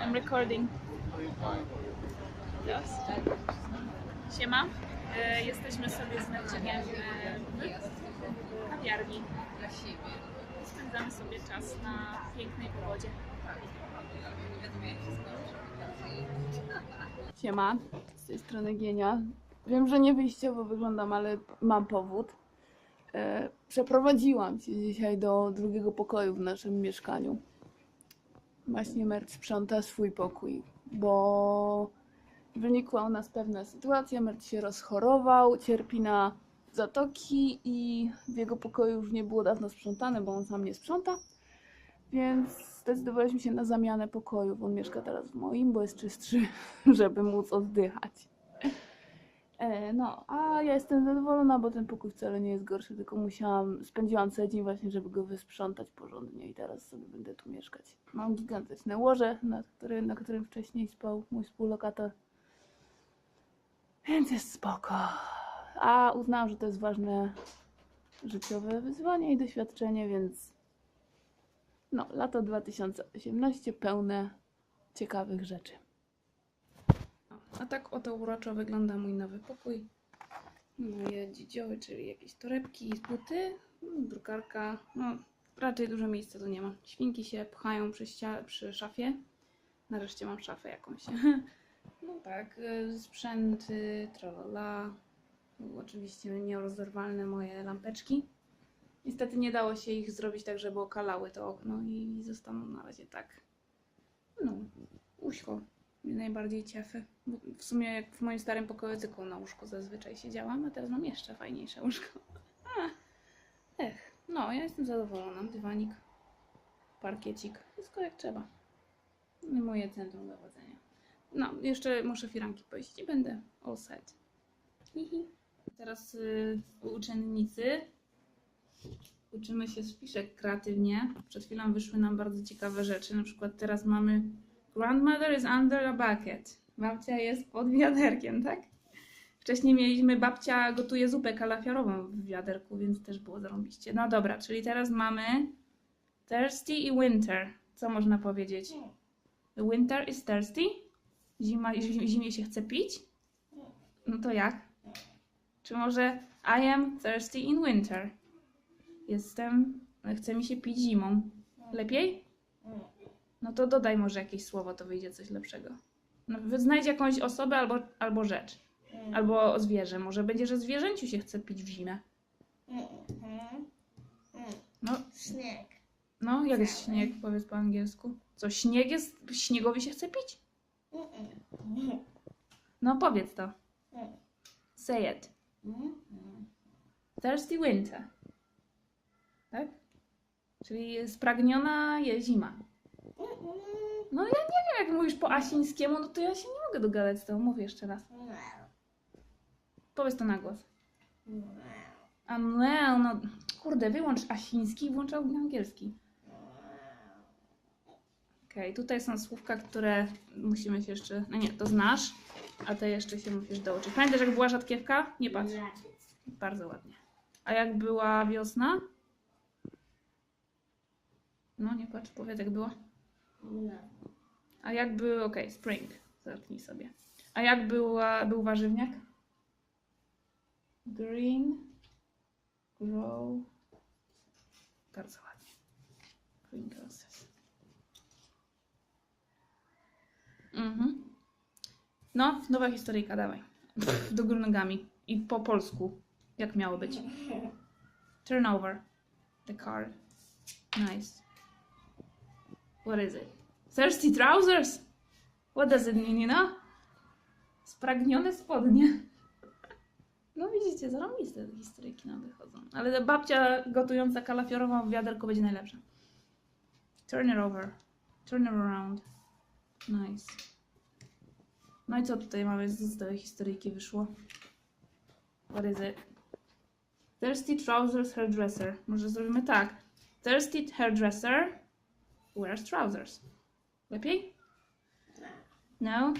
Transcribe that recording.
I'm recording. Yes. Siema. E, jesteśmy sobie z Marcinem e, w kawiarni. Spędzamy sobie czas na pięknej pogodzie. Siema, z tej strony Gienia. Wiem, że nie wyjściowo wyglądam, ale mam powód. E, przeprowadziłam się dzisiaj do drugiego pokoju w naszym mieszkaniu. Właśnie Mert sprząta swój pokój, bo wynikła u nas pewna sytuacja. Mert się rozchorował, cierpi na zatoki i w jego pokoju już nie było dawno sprzątane, bo on sam nie sprząta. Więc zdecydowaliśmy się na zamianę pokojów. On mieszka teraz w moim, bo jest czystszy, żeby móc oddychać. E, no, a ja jestem zadowolona, bo ten pokój wcale nie jest gorszy, tylko musiałam, spędziłam cały dzień właśnie, żeby go wysprzątać porządnie i teraz sobie będę tu mieszkać. Mam gigantyczne łoże, na, który, na którym wcześniej spał mój współlokator. Więc jest spoko. A uznałam, że to jest ważne życiowe wyzwanie i doświadczenie, więc no, lato 2018 pełne ciekawych rzeczy. A tak oto uroczo wygląda mój nowy pokój. Moje dzidzioły, czyli jakieś torebki, buty, mm, drukarka. No, raczej dużo miejsca tu nie ma. Świnki się pchają przy, przy szafie. Nareszcie mam szafę jakąś. No tak, y, sprzęty, tralala. Oczywiście nierozerwalne moje lampeczki. Niestety nie dało się ich zrobić tak, żeby okalały to okno i zostaną na razie tak. No, łóżko mnie najbardziej cieszy. Bo W sumie jak w moim starym pokoju tylko na łóżku zazwyczaj siedziałam, a teraz mam jeszcze fajniejsze łóżko. Ech, no ja jestem zadowolona. Dywanik, parkiecik, wszystko jak trzeba. I moje centrum dowodzenia. No, jeszcze muszę firanki pojeść i będę all set. Hihi. Teraz y, uczennicy uczymy się z fiszek kreatywnie. Przed chwilą wyszły nam bardzo ciekawe rzeczy. Na przykład teraz mamy Grandmother is under a bucket. Babcia jest pod wiaderkiem, tak? Wcześniej mieliśmy babcia gotuje zupę kalafiorową w wiaderku, więc też było zarąbiście. No dobra, czyli teraz mamy thirsty i winter. Co można powiedzieć? Winter is thirsty? Zima, zi- zimie się chce pić? No to jak? Czy może I am thirsty in winter? Jestem, chce mi się pić zimą. Lepiej? No to dodaj może jakieś słowo, to wyjdzie coś lepszego. No, znajdź jakąś osobę albo, albo rzecz. Albo zwierzę. Może będzie, że zwierzęciu się chce pić w zimę. No, Śnieg. no jak jest śnieg, powiedz po angielsku. Co, śnieg jest, śniegowi się chce pić? No powiedz to. Say it. Thirsty winter. Tak? Czyli spragniona jest zima. No ja nie wiem, jak mówisz po asińskiemu, no to ja się nie mogę dogadać z tobą. Mówię jeszcze raz. Powiedz to na głos. A no, no kurde, wyłącz asiński i włącz angielski. Okej, tutaj są słówka, które musimy się jeszcze... No nie, to znasz, a te jeszcze się musisz douczyć. Pamiętasz, jak była rzadkiewka? Nie patrz. Bardzo ładnie. A jak była wiosna? No, nie patrz, powiedz jak było. A jak był, okej, spring, zerknij sobie. A jak była, był warzywniak? Green, grow, bardzo ładnie. Green grasses. Mhm. No, nowa historyjka, dawaj. Do góry nogami. I po polsku. Jak miało być? Turn over the card. Nice. What is it? Thirsty trousers? What does it mean, you know? Spragnione spodnie. No widzicie, zarąbiste te historyjki nam wychodzą. Ale babcia gotująca kalafiorową w wiaderku będzie najlepsza. Turn it over. Turn it around. Nice. No i co tutaj mamy z tej historyjki wyszło? What is it? Thirsty trousers hairdresser. Może zrobimy tak. Thirsty hairdresser wears trousers. Lepiej? No?